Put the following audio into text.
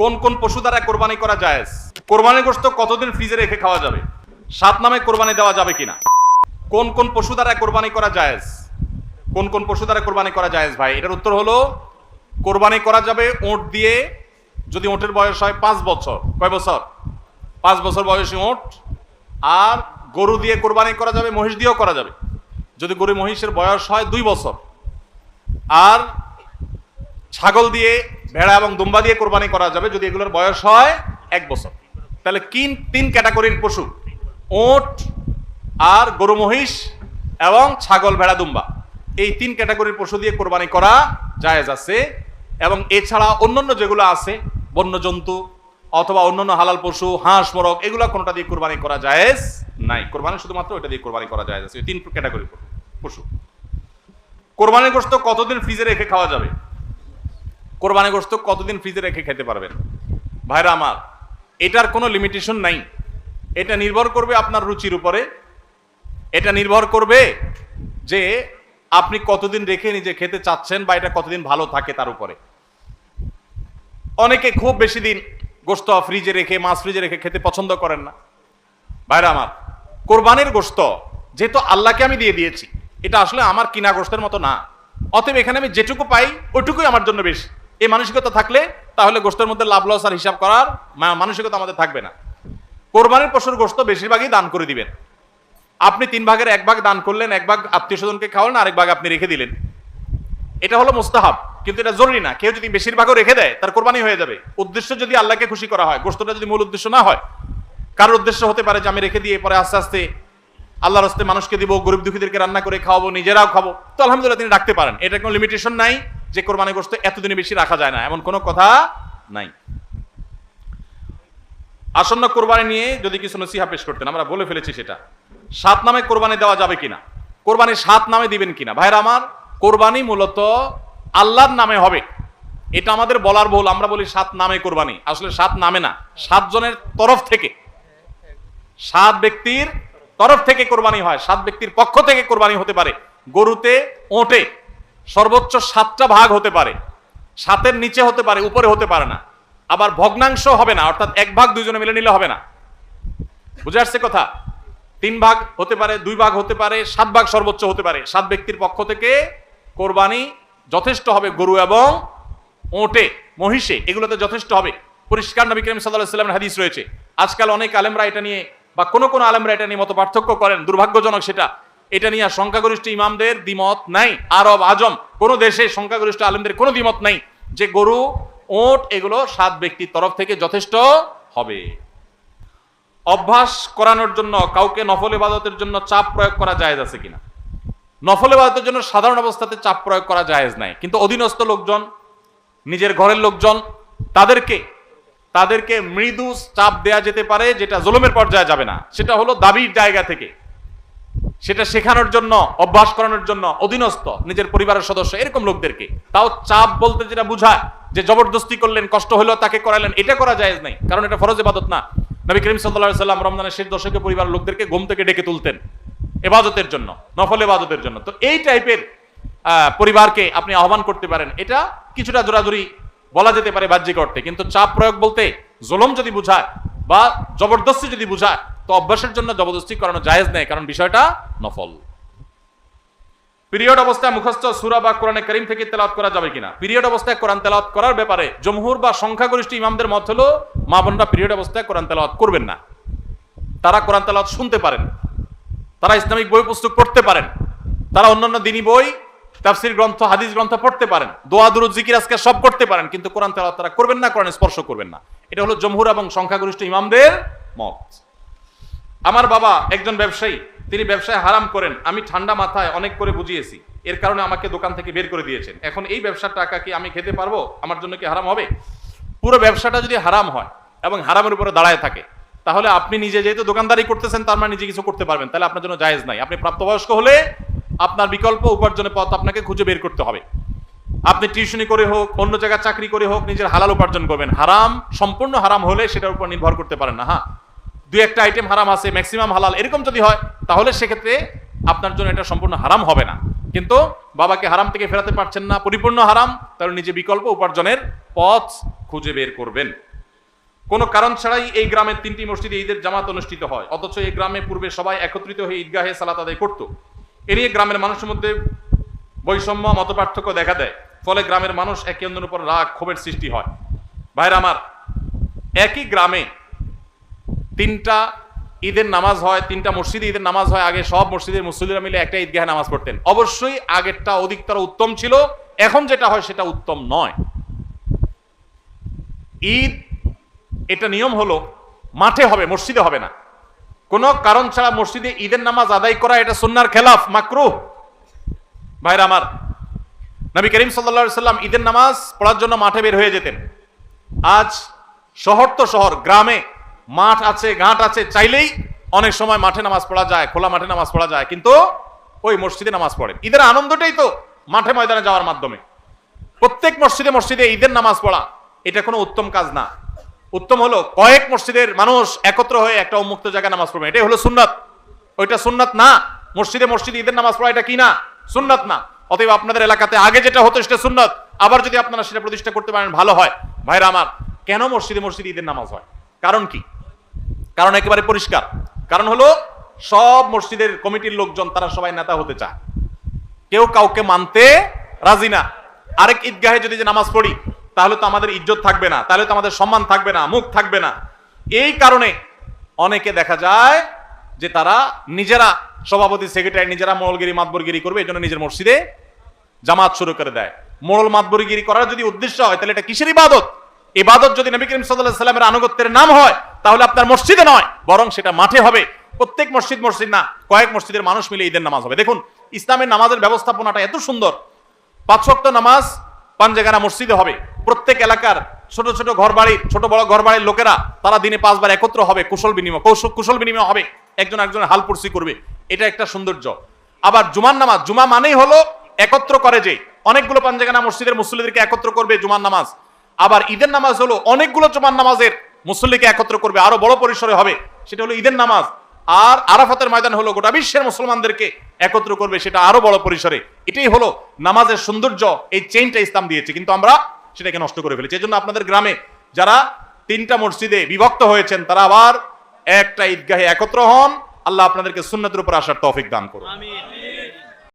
কোন কোন পশু দ্বারা কোরবানি করা যায় কোরবানি গোস্ত কতদিন ফ্রিজে রেখে খাওয়া যাবে? সাত নামে কোরবানি দেওয়া যাবে কিনা? কোন কোন পশু দ্বারা কোরবানি করা যায় কোন কোন পশু দ্বারা কোরবানি করা যায় ভাই? এটার উত্তর হলো, কোরবানি করা যাবে ওঁট দিয়ে যদি ওঁটের বয়স হয় পাঁচ বছর। কয় বছর? পাঁচ বছর বয়সী ওঁট আর গরু দিয়ে কোরবানি করা যাবে, মহিষ দিয়েও করা যাবে। যদি গরু মহিষের বয়স হয় দুই বছর। আর ছাগল দিয়ে ভেড়া এবং দুম্বা দিয়ে কোরবানি করা যাবে যদি এগুলোর বয়স হয় এক বছর। তাহলে কিন তিন ক্যাটাগরির পশু, ওট আর গরু, মহিষ এবং ছাগল, ভেড়া, দুম্বা। এই তিন ক্যাটাগরির পশু দিয়ে কোরবানি করা জায়েজ আছে এবং এছাড়া অন্যান্য যেগুলো আছে বন্য জন্তু অথবা অন্যান্য হালাল পশু, হাঁস, মোরগ, এগুলো কোনোটা দিয়ে কোরবানি করা জায়েজ নাই। কোরবানি শুধুমাত্র ওইটা দিয়ে কোরবানি করা জায়েজ আছে। তিন ক্যাটাগরির পশু। কোরবানির গোস্ত কতদিন ফ্রিজে রেখে খাওয়া যাবে? কোরবানি গোস্ত কতদিন ফ্রিজে রেখে খেতে পারবেন? ভাইরা আমার, এটার কোনো লিমিটেশন নাই। এটা নির্ভর করবে আপনার রুচির উপরে। এটা নির্ভর করবে যে আপনি কতদিন রেখে নিজে খেতে চাচ্ছেন বা এটা কতদিন ভালো থাকে তার উপরে। অনেকে খুব বেশি দিন গোস্ত ফ্রিজে রেখে, মাছ ফ্রিজে রেখে খেতে পছন্দ করেন না। ভাইরা আমার, কোরবানির গোস্ত যেহেতু আল্লাহকে আমি দিয়ে দিয়েছি, এটা আসলে আমার কিনা গোস্তের মতো না। অতএব এখানে আমি যেটুকু পাই ওইটুকুই আমার জন্য বেশি। এই মানসিকতা থাকলে তাহলে গোস্তের মধ্যে লাভ লস আর হিসাব করার মানসিকতা আমাদের থাকবে না। কোরবানির পশুর গোস্ত বেশিরভাগই দান করে দিবেন। আপনি তিন ভাগের এক ভাগ দান করলেন, এক ভাগ আত্মীয় স্বজনকে খাওয়ালেন, আরেক ভাগ আপনি রেখে দিলেন। এটা হলো মোস্তাহাব, কিন্তু এটা জরুরি না। কেউ যদি বেশিরভাগও রেখে দেয়, তার কোরবানি হয়ে যাবে। উদ্দেশ্য যদি আল্লাহকে খুশি করা হয় গোস্তটা যদি মূল উদ্দেশ্য না হয়, কারোর উদ্দেশ্য হতে পারে যে আমি রেখে দিয়ে পরে আস্তে আস্তে আল্লাহর হস্তে মানুষকে দিব, গরিব দুঃখীদেরকে রান্না করে খাওয়াবো, নিজেরাও খাব। তো আলহামদুলিল্লাহ তিনি রাখতে পারেন। এটা কোনো লিমিটেশন নাই। যে কোরবানি গোস্ত এতদিনে বেশি রাখা যায় না, এমন কোনো কথা নাই। আসন্ন কোরবানি নিয়ে যদি কিছু নসিহা পেশ করতেন, আমরা বলে ফেলেছি সেটা। সাত নামে কোরবানি দেওয়া যাবে কিনা? কোরবানি সাত নামে দিবেন কিনা? ভাইরা আমার, কোরবানি মূলত আল্লাহর নামে হবে। এটা আমাদের বলার বহুল আমরা বলি সাত নামে কোরবানি। আসলে সাত নামে না সাত জনের তরফ থেকে। সাত ব্যক্তির তরফ থেকে কোরবানি হয়, সাত ব্যক্তির পক্ষ থেকে কোরবানি হতে পারে। গরুতে, ওটে সর্বোচ্চ সাতটা ভাগ হতে পারে। সাতের নিচে হতে পারে, উপরে হতে পারে না। আবার ভগ্নাংশ হবে না, অর্থাৎ এক ভাগ দুইজনে মিলে নিলে হবে না। বুঝে আসছে কথা? তিন ভাগ হতে পারে, দুই ভাগ হতে পারে, সাত ভাগ সর্বোচ্চ হতে পারে। সাত ব্যক্তির পক্ষ থেকে কোরবানি যথেষ্ট হবে গরু এবং ওটে, মহিষে, এগুলোতে যথেষ্ট হবে। পরিষ্কার নবী করিম সাল্লাহ সাল্লামের হাদিস রয়েছে। আজকাল অনেক আলেমরা এটা নিয়ে বা কোনো কোনো আলেমরা এটা নিয়ে মতো পার্থক্য করেন। দুর্ভাগ্যজনক সেটা। এটা নিয়ে সংখ্যাগরিষ্ঠ ইমামদের দ্বিমত নাই। আরব, আজম, কোনো দেশে সংখ্যাগরিষ্ঠ আলেমদের কোনো দ্বিমত নাই যে গরু, ওট এগুলো সাত ব্যক্তির তরফ থেকে যথেষ্ট হবে। অভ্যাস করানোর জন্য কাউকে নফল ইবাদতের জন্য চাপ প্রয়োগ করা জায়েজ আছে কিনা? নফল ইবাদতের জন্য সাধারণ অবস্থাতে চাপ প্রয়োগ করা জায়েজ নাই। কিন্তু অধীনস্থ লোকজন, নিজের ঘরের লোকজন, তাদেরকে তাদেরকে মৃদু চাপ দেয়া যেতে পারে যেটা জুলুমের পর্যায়ে যাবে না। সেটা হলো দাবির জায়গা থেকে। সেটা শেখানোর জন্য, অভ্যাস করানোর জন্য অধীনস্থ, নিজের পরিবারের সদস্য, এরকম লোকদেরকে। তাও চাপ বলতে যেটা বুঝায়, যে জবরদস্তি করলেন, কষ্ট হলো তাকে করালেন, এটা করা যায় নাই। কারণ এটা ফরজ ইবাদত না। নবী করিম সাল্লাল্লাহু সাল্লাম রমজানের শেষ দশকে পরিবারের লোকদেরকে ঘুম থেকে ডেকে তুলতেন, এবাদতের জন্য, নফল এবাদতের জন্য। তো এই টাইপের পরিবারকে আপনি আহ্বান করতে পারেন। এটা কিছুটা জোরাজুরি বলা যেতে পারে বাহ্যিক অর্থে। কিন্তু চাপ প্রয়োগ বলতে জুলুম যদি বুঝায় বা জবরদস্তি যদি বুঝায় তো অভ্যাসের জন্য জবরদস্তি করানো জায়েজ নেই, কারণ বিষয়টা নফল। পিরিয়ড অবস্থায় মুখস্থ সুরা বা কোরআনে করিম থেকে তেলাওয়াত করা যাবে কিনা? পিরিয়ড অবস্থায় কোরআন তেলাওয়াত করার ব্যাপারে জমহুর বা সংখ্যাগরিষ্ঠ ইমামদের মত হলো, মা বোনরা পিরিয়ড অবস্থায় কোরআন তেলাওয়াত করবেন না। তারা কোরআন তেলাওয়াত শুনতে পারেন। তারা ইসলামিক বই, পুস্তক পড়তে পারেন। তারা অন্যান্য দিনী বই, তাফসির গ্রন্থ, হাদিস গ্রন্থ পড়তে পারেন। দোয়া, দুরুদ, জিকির আজকে সব করতে পারেন, কিন্তু কোরআন তেলাওয়াত তারা করবেন না, কোরআন স্পর্শ করবেন না। এটা হলো জমহুর এবং সংখ্যাগরিষ্ঠ ইমামদের মত। আমার বাবা একজন ব্যবসায়ী, তিনি ব্যবসায় হারাম করেন, আমি ঠান্ডা মাথায় অনেক করে বুঝিয়েছি। এর কারণে আমাকে দোকান থেকে বের করে দিয়েছেন। এখন এই ব্যবসার টাকা কি আমি খেতে পারব? আমার জন্য কি হারাম হবে? পুরো ব্যবসাটা যদি হারাম হয় এবং হারামের উপরে দাঁড়ায় থাকে, তাহলে আপনি নিজে যেহেতু দোকানদারি করতেছেন, তার মানে নিজে কিছু করতে পারবেন। তাহলে আপনার জন্য জায়েজ নাই। আপনি প্রাপ্তবয়স্ক হলে আপনার বিকল্প উপার্জনের পথ আপনাকে খুঁজে বের করতে হবে। আপনি টিউশনি করে হোক, অন্য জায়গায় চাকরি করে হোক, নিজের হালাল উপার্জন করবেন। হারাম, সম্পূর্ণ হারাম হলে সেটার উপর নির্ভর করতে পারেন না হ্যাঁ? দুই একটা আইটেম হারাম আছে ম্যাক্সিমাম হালাল, এরকম যদি হয়, তাহলে সেক্ষেত্রে আপনার জন্য এটা সম্পূর্ণ হারাম হবে না। কিন্তু বাবাকে হারাম থেকে ফেরাতে পারছেন না, পরিপূর্ণ হারাম, তাহলে নিজে বিকল্প উপার্জনের পথ খুঁজে বের করবেন। কোনো কারণ ছাড়াই এই গ্রামের তিনটি মসজিদে ঈদের জামাত অনুষ্ঠিত হয়, অথচ এই গ্রামে পূর্বে সবাই একত্রিত হয়ে ঈদগাহে সালাত আদায় করত। এ নিয়ে গ্রামের মানুষের মধ্যে বৈষম্য মত পার্থক্য দেখা দেয়, ফলে গ্রামের মানুষ একে অন্যের উপর রাগ, ক্ষোভের সৃষ্টি হয়। ভাইরা আমার, একই গ্রামে তিনটা ঈদের নামাজ হয়, তিনটা মসজিদে ঈদের নামাজ হয়, আগে সব মসজিদের মুসল্লিরা মিলে একটা ঈদগাহে নামাজ পড়তেন। অবশ্যই আগেরটা অধিকতর উত্তম ছিল, এখন যেটা হয় সেটা উত্তম নয়। ঈদ, এটা নিয়ম হলো, মাঠে হবে, মসজিদে হবে না। কোনো কারণ ছাড়া মসজিদে ঈদের নামাজ আদায় করা, এটা সুন্নার খেলাফ মাকরু ভাইরা আমার, নবী করিম সাল্লা সাল্লাম ঈদের নামাজ পড়ার জন্য মাঠে বের হয়ে যেতেন। আজ শহর তো শহর, গ্রামে মাঠ আছে, ঘাট আছে, চাইলেই অনেক সময় মাঠে নামাজ পড়া যায়, খোলা মাঠে নামাজ পড়া যায়, কিন্তু ওই মসজিদে নামাজ পড়েন। ঈদের আনন্দটাই তো মাঠে ময়দানে যাওয়ার মাধ্যমে। প্রত্যেক মসজিদে মসজিদে ঈদের নামাজ পড়া, এটা কোনো উত্তম কাজ না। উত্তম হলো কয়েক মসজিদের মানুষ একত্র হয়ে একটা উন্মুক্ত জায়গায় নামাজ পড়বে এটাই হলো সুন্নাত। ওইটা সুন্নাত না। মসজিদে মসজিদে ঈদের নামাজ পড়া, এটা কি না? সুন্নাত না। অতএব আপনাদের এলাকাতে আগে যেটা হতো সেটা সুন্নাত। আবার যদি আপনারা সেটা প্রতিষ্ঠা করতে পারেন, ভালো হয়। ভাইরা আমার, কেন মসজিদে মসজিদে ঈদের নামাজ হয়? কারণ কি? কারণ একেবারে পরিষ্কার। কারণ হলো, সব মসজিদের কমিটির লোকজন, তারা সবাই নেতা হতে চায়। কেউ কাউকে মানতে রাজি না। আরেক ঈদগাহে যদি যে নামাজ পড়ি, তাহলে তো আমাদের ইজ্জত থাকবে না, তাহলে তো আমাদের সম্মান থাকবে না, মুখ থাকবে না। এই কারণে অনেকে দেখা যায় যে তারা নিজেরা সভাপতি, সেক্রেটারি, নিজেরা মোড়লগিরি মাতবরগিরি করবে, এই জন্য নিজের মসজিদে জামাত শুরু করে দেয়। মোড়ল মাতবরগিরি করার যদি উদ্দেশ্য হয়, তাহলে এটা কিসের ইবাদত? ইবাদত যদি নবী করিম সাল্লাহ সাল্লামের আনুগত্যের নাম হয়, তাহলে আপনার মসজিদে নয়, বরং সেটা মাঠে হবে। প্রত্যেক মসজিদ মসজিদ না, কয়েক মসজিদের মানুষ মিলে ঈদের নামাজ হবে। দেখুন, ইসলামের নামাজের ব্যবস্থাপনাটা এত সুন্দর। পাঁচ নামাজ পাঞ্জেগানা মসজিদে হবে। প্রত্যেক এলাকার ছোট ছোট ঘর বাড়ির ছোট বড় ঘর বাড়ির লোকেরা তারা দিনে পাঁচবার একত্র হবে, কুশল বিনিময় কৌশল কুশল বিনিময় হবে। একজন একজনের হালপুরসি করবে। এটা একটা সৌন্দর্য। আবার জুমার নামাজ, জুমা মানেই হলো একত্র করে যে, অনেকগুলো পাঞ্জেগানা মসজিদের মুসল্লিদেরকে একত্র করবে জুমার নামাজ। আবার ঈদের নামাজ হলো অনেকগুলো জুমার নামাজের মুসল্লিকে একত্র করবে, আরও বড় পরিসরে হবে। সেটা হলো ঈদের নামাজ। আর আরাফাতের ময়দান হলো গোটা বিশ্বের মুসলমানদেরকে একত্র করবে, সেটা আরও বড় পরিসরে। এটাই হলো নামাজের সৌন্দর্য, এই চেইনটা ইসলাম দিয়েছে। কিন্তু আমরা সেটাকে নষ্ট করে ফেলেছি। এই জন্য আপনাদের গ্রামে যারা তিনটা মসজিদে বিভক্ত হয়েছেন, তারা আবার একটা ঈদগাহে একত্র হন। আল্লাহ আপনাদেরকে সুন্নতের উপর আসার তৌফিক দান করুন।